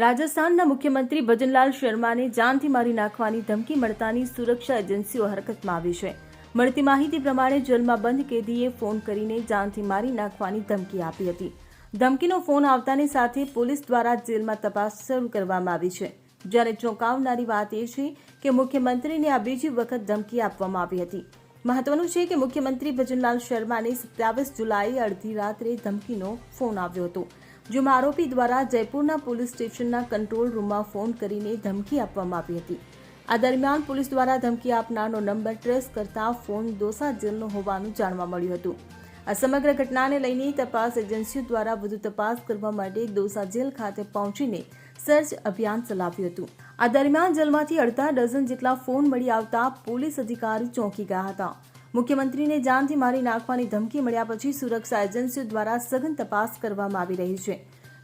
રાજસ્થાનના મુખ્યમંત્રી ભજનલાલ શર્માને જાનથી મારી નાખવાની ધમકી મળતાની સુરક્ષા એજન્સીઓ હરકતમાં આવી છે. મળતી માહિતી પ્રમાણે જેલમાં બંધ કેદીએ ફોન કરીને જાનથી મારી નાખવાની ધમકી આપી હતી. ધમકીનો ફોન આવતાની સાથે પોલીસ દ્વારા જેલમાં તપાસ શરૂ કરવામાં આવી છે. જ્યારે ચોંકાવનારી વાત એ છે કે મુખ્યમંત્રીને આ બીજી વખત ધમકી આપવામાં આવી હતી. મહત્વનું છે કે મુખ્યમંત્રી ભજનલાલ શર્માને સત્યાવીસ જુલાઈ અડધી રાત્રે ધમકીનો ફોન આવ્યો હતો. જેમાં આરોપી દ્વારા જયપુરના પોલીસ સ્ટેશનના કંટ્રોલ રૂમમાં ફોન કરીને ધમકી આપવામાં આવી હતી. આ દરમિયાન પોલીસ દ્વારા ધમકી આપનારનો નંબર ટ્રેસ કરતા ફોન દોસા જેલનો હોવાનું જાણવા મળ્યું હતું. આ સમગ્ર ઘટનાને લઈને તપાસ એજન્સીઓ દ્વારા વધુ તપાસ કરવા માટે દોસા જેલ ખાતે પહોંચીને સર્ચ અભિયાન ચલાવ્યું હતું. આ દરમિયાન જેલમાંથી અડધા ડઝન જેટલા ફોન મળી આવતા પોલીસ અધિકારી ચોંકી ગયા હતા. મુખ્યમંત્રીને જાનથી મારી નાખવાની ધમકી મળ્યા પછી સુરક્ષા એજન્સીઓ દ્વારા સઘન તપાસ કરવામાં આવી રહી છે.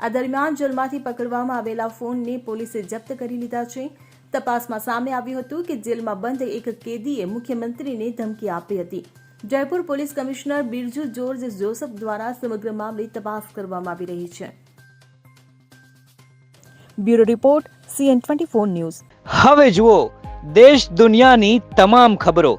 આ દરમિયાન જેલમાંથી પકડવામાં આવેલા ફોનને પોલીસે જપ્ત કરી લીધા છે. તપાસમાં સામે આવ્યું હતું કે જેલમાં બંધ એક કેદીએ મુખ્યમંત્રીને ધમકી આપી હતી. જયપુર પોલીસ કમિશનર બિરજુ જોર્જ જોસફ દ્વારા સમગ્ર મામલે તપાસ કરવામાં આવી રહી છે. Bureau report CN twenty four news. હવે જુઓ દેશ દુનિયાની તમામ ખબરો.